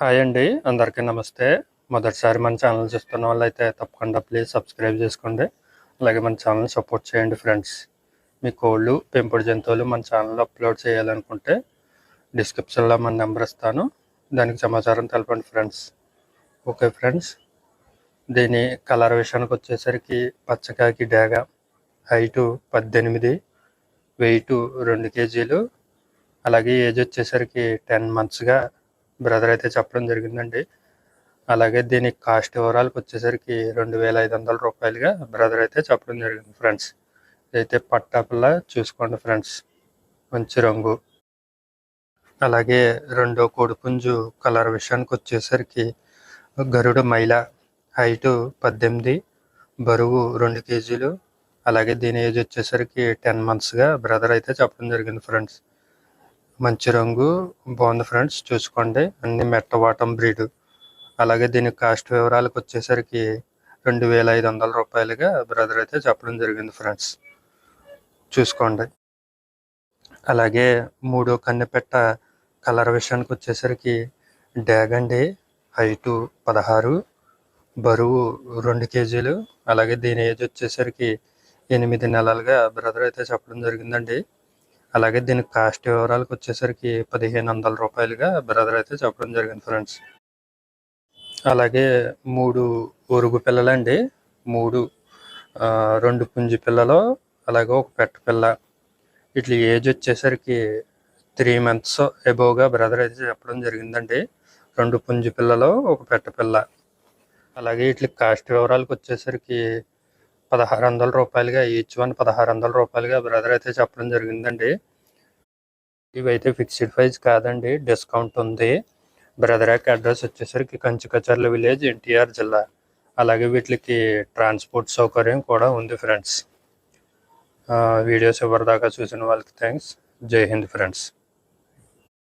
Hi అండి అందరికీ నమస్తే. మొదటిసారి మన ఛానల్ చూస్తున్న వాళ్ళైతే తప్పకుండా ప్లీజ్ సబ్స్క్రైబ్ చేసుకోండి. అలాగే మన ఛానల్ సపోర్ట్ చేయండి ఫ్రెండ్స్. మీ కోళ్ళు పెంపుడు జంతువులు మన ఛానల్లో అప్లోడ్ చేయాలనుకుంటే డిస్క్రిప్షన్లో మన నెంబర్ ఇస్తాను. దానికి సమాచారం తెలపండి ఫ్రెండ్స్. ఓకే ఫ్రెండ్స్ దీని కలర్ విషయానికి వచ్చేసరికి పచ్చకాకి డాగ హైటు పద్దెనిమిది వెయిట్ రెండు కేజీలు అలాగే ఏజ్ వచ్చేసరికి టెన్ మంత్స్గా బ్రదర్ అయితే చెప్పడం జరిగిందండి. అలాగే దీని కాస్ట్ వివరాలకు వచ్చేసరికి రెండు వేల ఐదు వందల రూపాయలుగా బ్రదర్ అయితే చెప్పడం జరిగింది ఫ్రెండ్స్. ఇదైతే పట్టాపిల్ల చూసుకోండి ఫ్రెండ్స్. మంచి రంగు. అలాగే రెండో కోడిపుంజు కలర్ విషయానికి వచ్చేసరికి గరుడ మైల హైటు పద్దెనిమిది బరువు రెండు కేజీలు. అలాగే దీని ఏజ్ వచ్చేసరికి టెన్ మంత్స్గా బ్రదర్ అయితే చెప్పడం జరిగింది ఫ్రెండ్స్. మంచి రంగు బాగుంది ఫ్రెండ్స్ చూసుకోండి. అన్ని మెట్ట వాటం బ్రీడ్ అలాగే దీని కాస్ట్ వివరాలకు వచ్చేసరికి రెండు వేల ఐదు వందల రూపాయలుగా బ్రదర్ అయితే చెప్పడం జరిగింది ఫ్రెండ్స్ చూసుకోండి. అలాగే మూడో కన్నెపెట్ట కలర్ విషయానికి వచ్చేసరికి డ్యాగ్ అండి హైటు పదహారు బరువు రెండు కేజీలు. అలాగే దీని ఏజ్ వచ్చేసరికి ఎనిమిది నెలలుగా బ్రదర్ అయితే చెప్పడం జరిగిందండి. అలాగే దీని కాస్ట్ వివరాలకు వచ్చేసరికి పదిహేను వందల రూపాయలుగా బ్రదర్ అయితే చెప్పడం జరిగింది ఫ్రెండ్స్. అలాగే మూడు ఒరుగు పిల్లలండి. మూడు రెండు పుంజి పిల్లలు అలాగే ఒక పెట్ట పిల్ల. ఇట్లా ఏజ్ వచ్చేసరికి త్రీ మంత్స్ ఎబోవ్గా బ్రదర్ అయితే చెప్పడం జరిగిందండి. రెండు పుంజి పిల్లలు ఒక పెట్ట పిల్ల. అలాగే ఇట్లా కాస్ట్ వివరాలకు వచ్చేసరికి పదహారు వందల రూపాయలుగా ఈచ్ వన్ పదహారు వందల రూపాయలుగా బ్రదర్ అయితే చెప్పడం జరిగిందండి. ఇవైతే ఫిక్స్డ్ ప్రైస్ కాదండి డిస్కౌంట్ ఉంది. బ్రదర్ యొక్క అడ్రస్ వచ్చేసరికి కంచుకచర్ల విలేజ్ ఎన్టీఆర్ జిల్లా. అలాగే వీటికి ట్రాన్స్పోర్ట్ సౌకర్యం కూడా ఉంది ఫ్రెండ్స్ వీడియోస్ ఎవరిదాకా చూసిన వాళ్ళకి థ్యాంక్స్ జై హింద్ ఫ్రెండ్స్